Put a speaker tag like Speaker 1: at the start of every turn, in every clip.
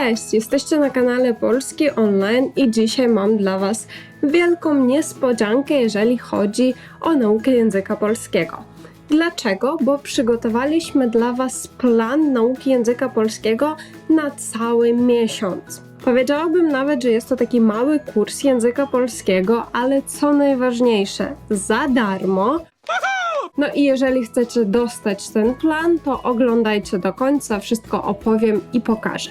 Speaker 1: Cześć, jesteście na kanale Polski Online i dzisiaj mam dla Was wielką niespodziankę, jeżeli chodzi o naukę języka polskiego. Dlaczego? Bo przygotowaliśmy dla Was plan nauki języka polskiego na cały miesiąc. Powiedziałabym nawet, że jest to taki mały kurs języka polskiego, ale co najważniejsze, za darmo. No i jeżeli chcecie dostać ten plan, to oglądajcie do końca, wszystko opowiem i pokażę.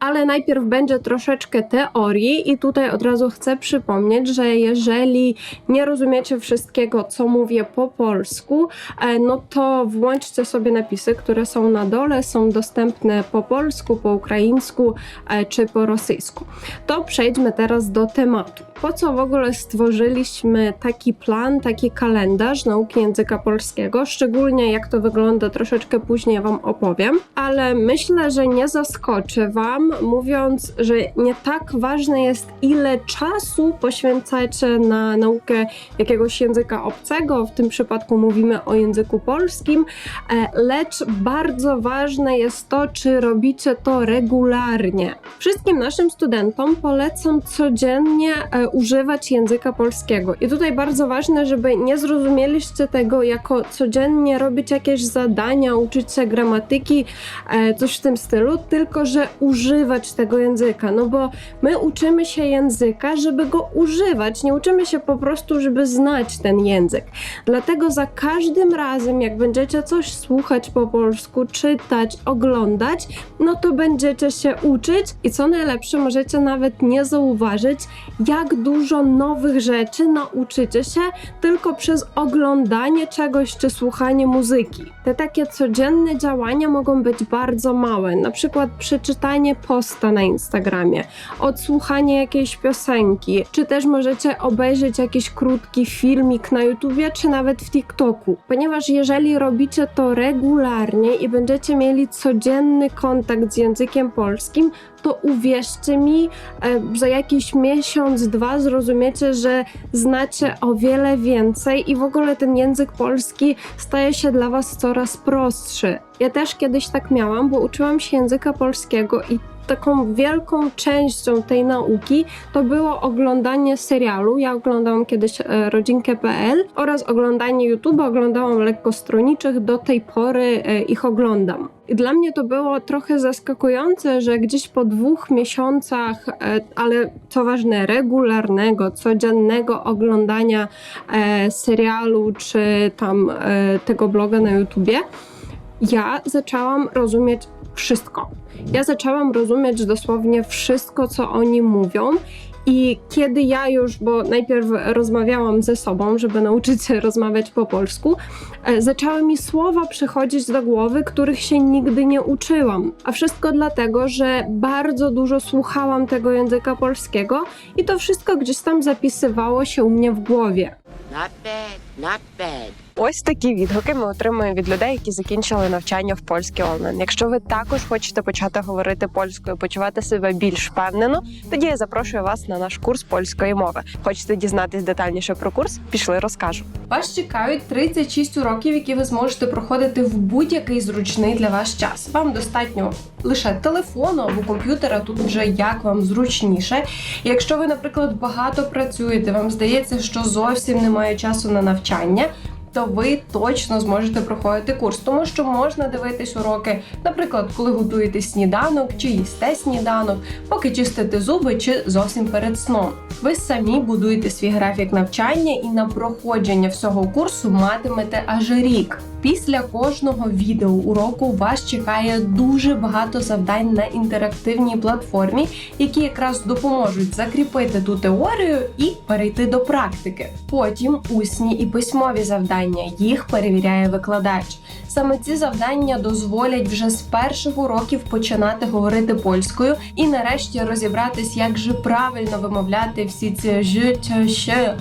Speaker 1: Ale najpierw będzie troszeczkę teorii i tutaj od razu chcę przypomnieć, że jeżeli nie rozumiecie wszystkiego, co mówię po polsku, e, no to włączcie sobie napisy, które są na dole, są dostępne po polsku, po ukraińsku e, czy po rosyjsku. To przejdźmy teraz do tematu. Po co w ogóle stworzyliśmy taki plan, taki kalendarz nauki języka polskiego? Szczególnie jak to wygląda troszeczkę później Wam opowiem, ale myślę, że nie zaskoczę Wam, mówiąc, że nie tak ważne jest, ile czasu poświęcacie na naukę jakiegoś języka obcego, w tym przypadku mówimy o języku polskim, e, lecz bardzo ważne jest to, czy robicie to regularnie. Wszystkim naszym studentom polecam codziennie e, używać języka polskiego. I tutaj bardzo ważne, żeby nie zrozumieliście tego jako codziennie robić jakieś zadania, uczyć się gramatyki, e, coś w tym stylu, tylko że używać używać tego języka, no bo my uczymy się języka, żeby go używać, nie uczymy się po prostu, żeby znać ten język. Dlatego za każdym razem, jak będziecie coś słuchać po polsku, czytać, oglądać, no to będziecie się uczyć i co najlepsze, możecie nawet nie zauważyć, jak dużo nowych rzeczy nauczycie się tylko przez oglądanie czegoś czy słuchanie muzyki. Te takie codzienne działania mogą być bardzo małe, na przykład przeczytanie posta na Instagramie, odsłuchanie jakiejś piosenki, czy też możecie obejrzeć jakiś krótki filmik na YouTubie, czy nawet w TikToku. Ponieważ jeżeli robicie to regularnie i będziecie mieli codzienny kontakt z językiem polskim, to uwierzcie mi, e, za jakiś miesiąc, dwa zrozumiecie, że znacie o wiele więcej i w ogóle ten język polski staje się dla Was coraz prostszy. Ja też kiedyś tak miałam, bo uczyłam się języka polskiego i taką wielką częścią tej nauki to było oglądanie serialu. Ja oglądałam kiedyś e, rodzinkę.pl oraz oglądanie YouTube. Oglądałam lekkostroniczych, do tej pory e, ich oglądam. Dla mnie to było trochę zaskakujące, że gdzieś po dwóch miesiącach, e, ale co ważne, regularnego, codziennego oglądania serialu czy tam tego bloga na YouTubie, ja zaczęłam rozumieć wszystko. Ja zaczęłam rozumieć dosłownie wszystko, co oni mówią. I kiedy ja już, bo najpierw rozmawiałam ze sobą, żeby nauczyć się rozmawiać po polsku, e, zaczęły mi słowa przychodzić do głowy, których się nigdy nie uczyłam. A wszystko dlatego, że bardzo dużo słuchałam tego języka polskiego i to wszystko gdzieś tam zapisywało się u mnie w głowie.
Speaker 2: Not bad, not bad.
Speaker 3: Ось такі відгуки ми отримуємо від людей, які закінчили навчання в польській онлайн. Якщо ви також хочете почати говорити польською, почувати себе більш впевнено, тоді я запрошую вас на наш курс польської мови. Хочете дізнатись детальніше про курс? Пішли, розкажу.
Speaker 1: Вас чекають 36 уроків, які ви зможете проходити в будь-який зручний для вас час. Вам достатньо лише телефону або комп'ютера, тут вже як вам зручніше. Якщо ви, наприклад, багато працюєте, вам здається, що зовсім немає часу на навчання то ви точно зможете проходити курс, тому що можна дивитись уроки, наприклад, коли готуєте сніданок чи їсте сніданок, поки чистите зуби чи зовсім перед сном. Ви самі будуєте свій графік навчання і на проходження всього курсу матимете аж рік. Після кожного відео уроку вас чекає дуже багато завдань на інтерактивній платформі, які якраз допоможуть закріпити ту теорію і перейти до практики. Потім усні і письмові завдання їх перевіряє викладач. Саме ці завдання дозволять вже з перших уроків починати говорити польською і нарешті розібратись, як же правильно вимовляти всі ці ж, «ч», «щ»,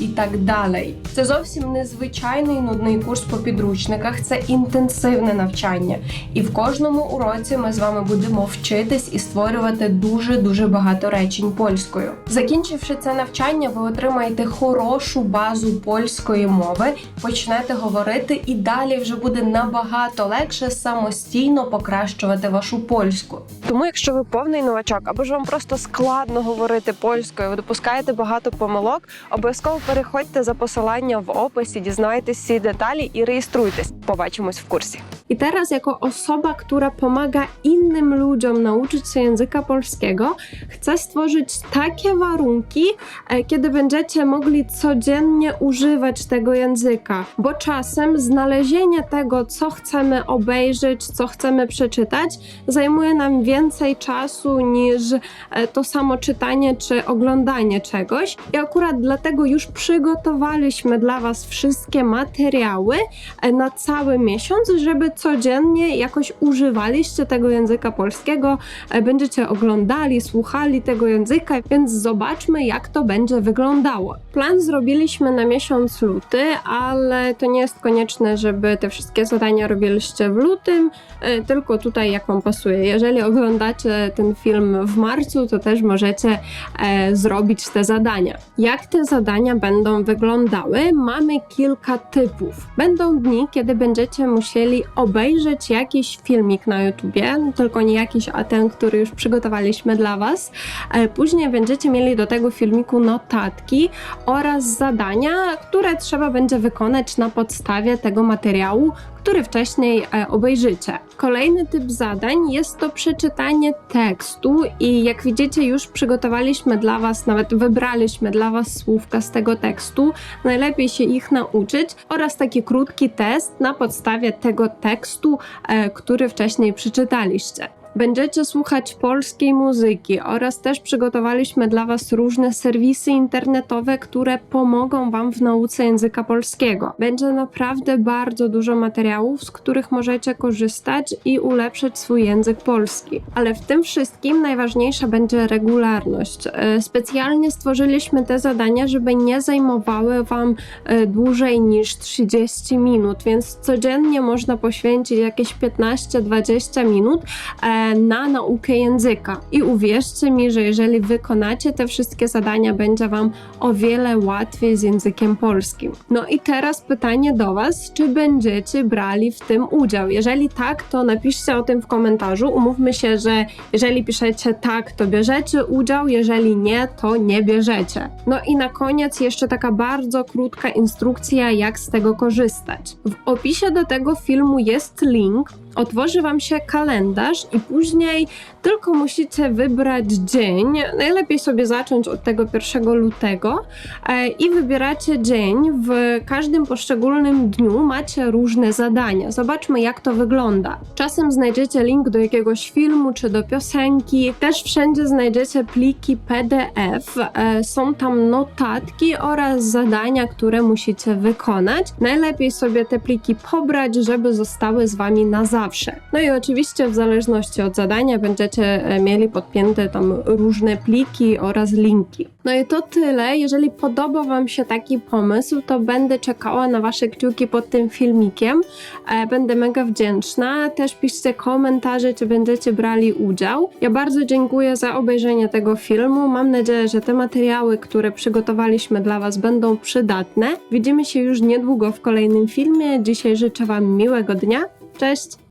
Speaker 1: і так далі. Це зовсім не звичайний нудний курс по підручниках, це інтенсивне навчання. І в кожному уроці ми з вами будемо вчитись і створювати дуже дуже багато речень польською. Закінчивши це навчання, ви отримаєте хорошу базу польської мови, почнете говорити і далі вже вже буде набагато легше самостійно покращувати вашу польську.
Speaker 3: Тому, якщо ви повний новачок, або ж вам просто складно говорити польською, ви допускаєте багато помилок, обов'язково переходьте за посилання в описі, дізнайтесь всі деталі і реєструйтесь. Побачимось в курсі.
Speaker 1: I teraz, jako osoba, która pomaga innym ludziom nauczyć się języka polskiego, chcę stworzyć takie warunki, e, kiedy będziecie mogli codziennie używać tego języka, bo czasem znalezienie tego, co chcemy obejrzeć, co chcemy przeczytać, zajmuje nam więcej czasu niż e, to samo czytanie czy oglądanie czegoś. I akurat dlatego już przygotowaliśmy dla Was wszystkie materiały e, na cały miesiąc, żeby codziennie jakoś używaliście tego języka polskiego, e, będziecie oglądali, słuchali tego języka, więc zobaczmy, jak to będzie wyglądało. Plan zrobiliśmy na miesiąc luty, ale to nie jest konieczne, żeby te wszystkie zadania robiliście w lutym, e, tylko tutaj jak Wam pasuje. Jeżeli oglądacie ten film w marcu, to też możecie e, zrobić te zadania. Jak te zadania będą wyglądały? Mamy kilka typów. Będą dni, kiedy będziecie musieli obejrzeć jakiś filmik na YouTubie, tylko nie jakiś, a ten, który już przygotowaliśmy dla Was. E, Później będziecie mieli do tego filmiku notatki oraz zadania, które trzeba będzie wykonać na podstawie tego materiału, który wcześniej e, obejrzycie. Kolejny typ zadań jest to przeczytanie tekstu i jak widzicie już przygotowaliśmy dla Was, nawet wybraliśmy dla Was słówka z tego tekstu. Najlepiej się ich nauczyć oraz taki krótki test na podstawie tego tekstu, e, który wcześniej przeczytaliście. Będziecie słuchać polskiej muzyki oraz też przygotowaliśmy dla Was różne serwisy internetowe, które pomogą Wam w nauce języka polskiego. Będzie naprawdę bardzo dużo materiałów, z których możecie korzystać i ulepszyć swój język polski. Ale w tym wszystkim najważniejsza będzie regularność. E, Specjalnie stworzyliśmy te zadania, żeby nie zajmowały Wam e, dłużej niż 30 minut, więc codziennie można poświęcić jakieś 15-20 minut e, na naukę języka. I uwierzcie mi, że jeżeli wykonacie te wszystkie zadania, będzie Wam o wiele łatwiej z językiem polskim. No i teraz pytanie do Was, czy będziecie brali w tym udział? Jeżeli tak, to napiszcie o tym w komentarzu. Umówmy się, że jeżeli piszecie tak, to bierzecie udział, jeżeli nie, to nie bierzecie. No i na koniec jeszcze taka bardzo krótka instrukcja, jak z tego korzystać. W opisie do tego filmu jest link, otworzy Wam się kalendarz i później tylko musicie wybrać dzień. Najlepiej sobie zacząć od tego 1 lutego e, i wybieracie dzień. W każdym poszczególnym dniu macie różne zadania. Zobaczmy, jak to wygląda. Czasem znajdziecie link do jakiegoś filmu czy do piosenki. Też wszędzie znajdziecie pliki PDF. E, Są tam notatki oraz zadania, które musicie wykonać. Najlepiej sobie te pliki pobrać, żeby zostały z Wami na zawsze. No i oczywiście w zależności od zadania będziecie e, mieli podpięte tam różne pliki oraz linki. No i to tyle. Jeżeli podoba Wam się taki pomysł, to będę czekała na Wasze kciuki pod tym filmikiem. E, Będę mega wdzięczna. Też piszcie komentarze, czy będziecie brali udział. Ja bardzo dziękuję za obejrzenie tego filmu. Mam nadzieję, że te materiały, które przygotowaliśmy dla Was, będą przydatne. Widzimy się już niedługo w kolejnym filmie. Dzisiaj życzę Wam miłego dnia. Cześć!